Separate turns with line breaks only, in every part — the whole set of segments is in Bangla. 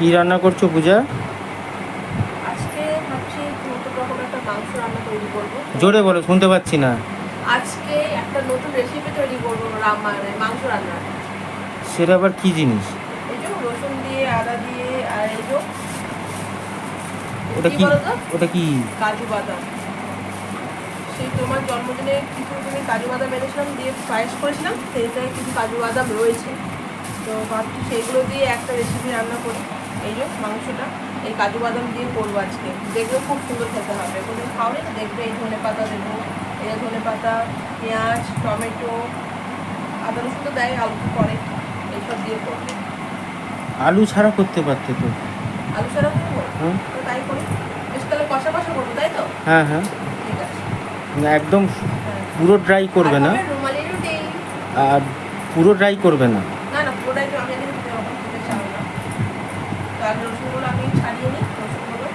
কি রান্না করছ পূজা?
আজকে ভাবছি নতুন রকম একটা মাংস রান্না তৈরি করব।
জোরে বলো শুনতে পাচ্ছি না।
আজকে একটা নতুন রেসিপি তৈরি করব রাম মানে মাংস রান্না
সেটা আবার কি জিনিস?
এই যে রসুন দিয়ে আদা দিয়ে আর এই যে
ওটা
কি
ওটা কি?
কাজু বাদাম। সেই তোমার জন্মদিনে কিছু তুমি কাজু বাদাম এনেছিলাম দিয়ে পায়েস করেছিলাম সেইটায় কিছু কাজু বাদাম রয়েছে। তো ভাবছি সেইগুলো দিয়ে একটা রেসিপি রান্না করি। এই যে মাংসটা এই কাজু বাদাম দিয়ে করব আজকে। দেখলেও খুব সুন্দর খেতে হবে। কোনো খাওনি না? দেখবে এই ধনে পাতা দেবো এই ধনে পাতা পেঁয়াজ টমেটো আদা রসুন তো দেয় আলু করে। এইসব দিয়ে করবে।
আলু ছাড়া করতে পারতে তো।
আলু ছাড়া করব?
হ্যাঁ।
তাই করি। বেশ তাহলে কষা কষা করব তাই তো?
হ্যাঁ হ্যাঁ।
ঠিক আছে।
একদম
হ্যাঁ।
পুরো ড্রাই করবে না। আর পুরো ড্রাই করবে না।
না না পুরোটাই তো আমি এদিকে দিতে হবে দিতে চাও না তো আগে রসুনগুলো আমি ছাড়িয়ে নিই রসুনগুলো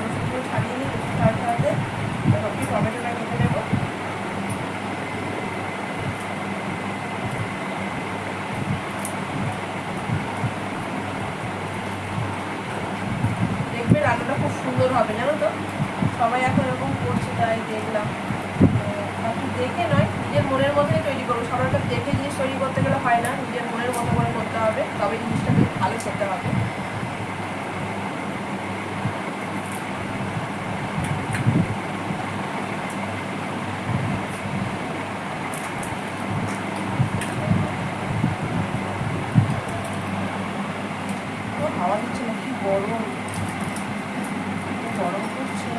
রসুনগুলো ছাড়িয়ে নিই রসুন ছাড়াতে তারপর কি টমেটোটা কেটে নেব। দেখবে রান্নাটা খুব সুন্দর হবে, জানো তো? সবাই এখন এরকম করছে, তাই দেখলাম। দেখে নয়, নিজের মনের মতোই তৈরি করব। সবার দেখে জিনিস তৈরি করতে গেলে হয় না, নিজের মনের মতো করে করতে হবে তবে জিনিসটা বেশ ভালো খেতে হবে। হাওয়া দিচ্ছে না কি গরম কি গরম করছে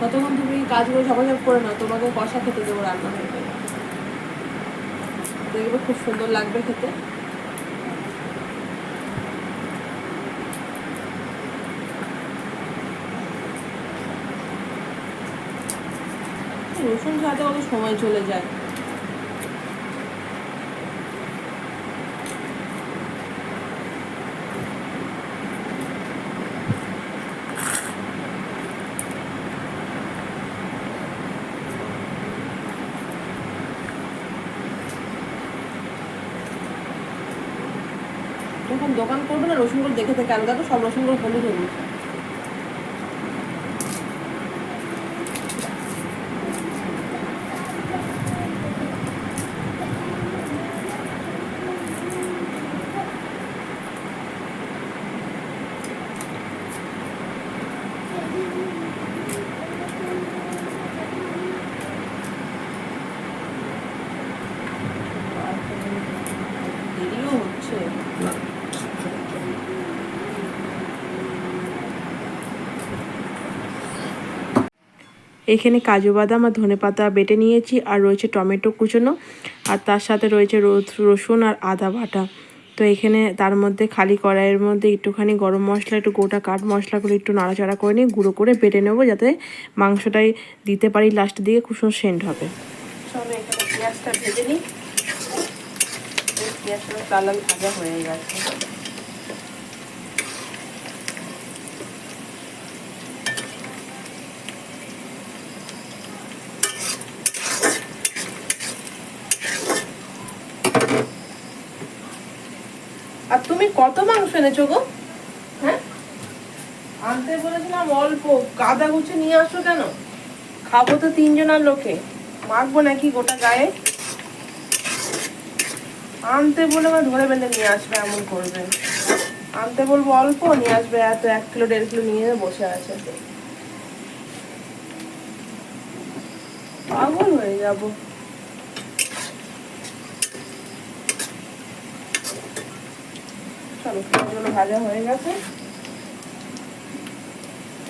ততক্ষণ তুমি কাজগুলো সকাল করে নাও, তোমাকে কষা খেতে দেবো রান্না হয়ে দেখবে খুব সুন্দর লাগবে খেতে। রসুন ছাড়াতে কত সময় চলে যায়? যখন দোকান করবে না? রসুনগুলো দেখে থেকে। আলাদা তো সব রসুনগুলো হলুদ হয়ে দেরিও এখানে কাজু বাদাম আর ধনে পাতা বেটে নিয়েছি, আর রয়েছে টমেটো কুচোনো, আর তার সাথে রয়েছে রস- রসুন আর আদা বাটা। তো এখানে তার মধ্যে খালি কড়াইয়ের মধ্যে একটুখানি গরম মশলা, একটু গোটা কাঠ মশলাগুলো একটু নাড়াচাড়া করে নিয়ে গুঁড়ো করে বেটে নেব যাতে মাংসটাই দিতে পারি লাস্টের দিকে খুব সুন্দর সেন্ট হবে। পেঁয়াজটা ভেজে নিই। পেঁয়াজটা লাল লাল ভাজা হয়ে গেছে। আর তুমি কত মাংস এনেছো গো? হ্যাঁ? আনতে বলেছিলাম অল্প। গাদা গুছে নিয়ে আসো কেন? খাব তো তিনজনের লোকে। মাখবো নাকি গোটা গায়ে? আনতে বলে আমার ধরে বেঁধে নিয়ে আসবে, এমন করবে। আনতে বলব অল্প, নিয়ে আসবে এত এক কিলো, দেড় কিলো নিয়ে বসে আছে। পাগল হয়ে যাব। চলো ভাজা হয়ে গেছে।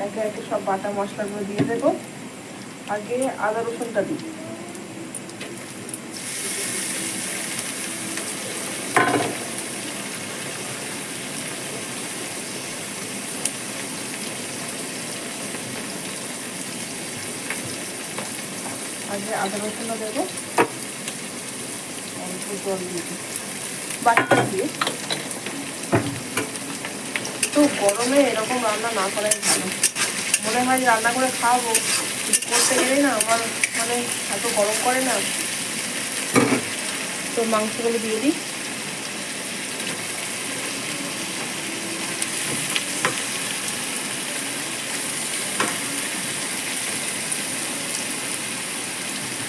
একে সব বাটা মশলাগুলো দিয়ে দেবো। আগে আদা রসুনটা দিই। আগে আদা রসুনটা দেবো। অল্প জল দিয়ে। বাটিটা দিয়ে। তো গরমে এরকম রান্না না করাই ভালো। মনে হয় রান্না করে খাওয়াবো, কিন্তু করতে গেলেই না আমার মানে এত গরম করে না। তো মাংসগুলো দিয়ে দিই।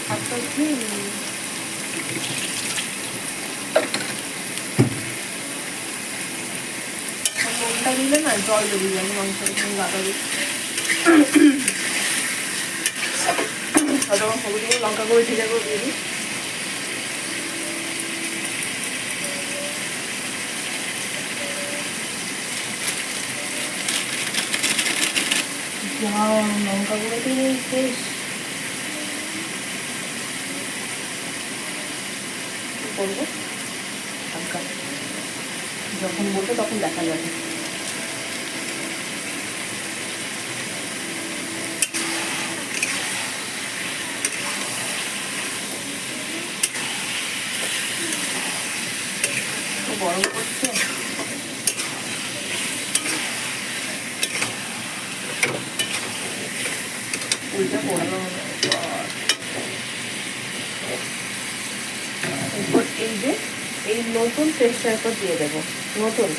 ভাতটা উঠিয়ে নিই। দিলে না জল বেরিয়ে যাবে মাংসের তুমি গাটা দিই। হলুদ গুঁড়ো, লঙ্কা করে জিরে যা লঙ্কা গুঁড়ো দিয়ে কি করব? যখন বলব তখন দেখা যাবে। এরপর এই যে, এই নতুন দিয়ে দেবো, নতুন।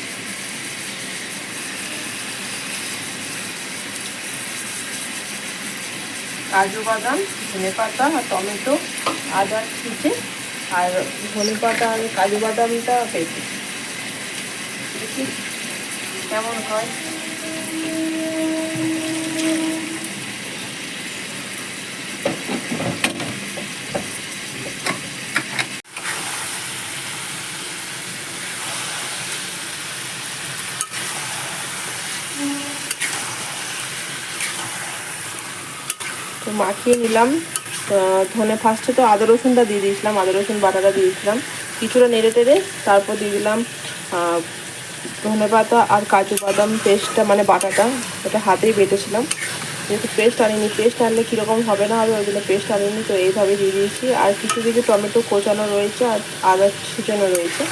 কাজু বাদাম, ধনে পাতা আর টমেটো, আদা কুচে আর ধনে পাতা আর কাজু বাদামটা পেয়েছি। দেখি কেমন হয়। মাখিয়ে নিলাম। ধনে ফার্স্টে তো আদা রসুনটা দিয়ে দিয়েছিলাম আদা রসুন বাটাটা দিয়ে দিয়েছিলাম। কিছুটা নেড়ে টেড়ে তারপর দিয়ে দিলাম ধনে পাতা আর কাজু বাদাম পেস্টটা মানে বাটাটা ওটা হাতেই বেটেছিলাম। যেহেতু পেস্ট আনিনি পেস্ট আনলে কীরকম হবে না হবে ওই জন্য পেস্ট আনিনি তো এইভাবে দিয়ে দিয়েছি। আর কিছু কিছু টমেটো কোচানো রয়েছে আর আদা ছিটানো রয়েছে।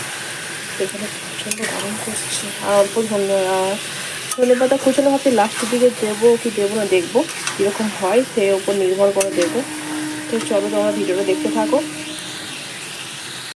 এখানে প্রচণ্ড গরম করছে আর অল্প ধনে আহ, ধনে পাতা কুচানো ভাবছি লাস্টের দিকে দেবো কি দেবো না, দেখব কীরকম হয় সেই ওপর নির্ভর করে দেবো। তো চলো তোমরা ভিডিওটা দেখতে থাকো।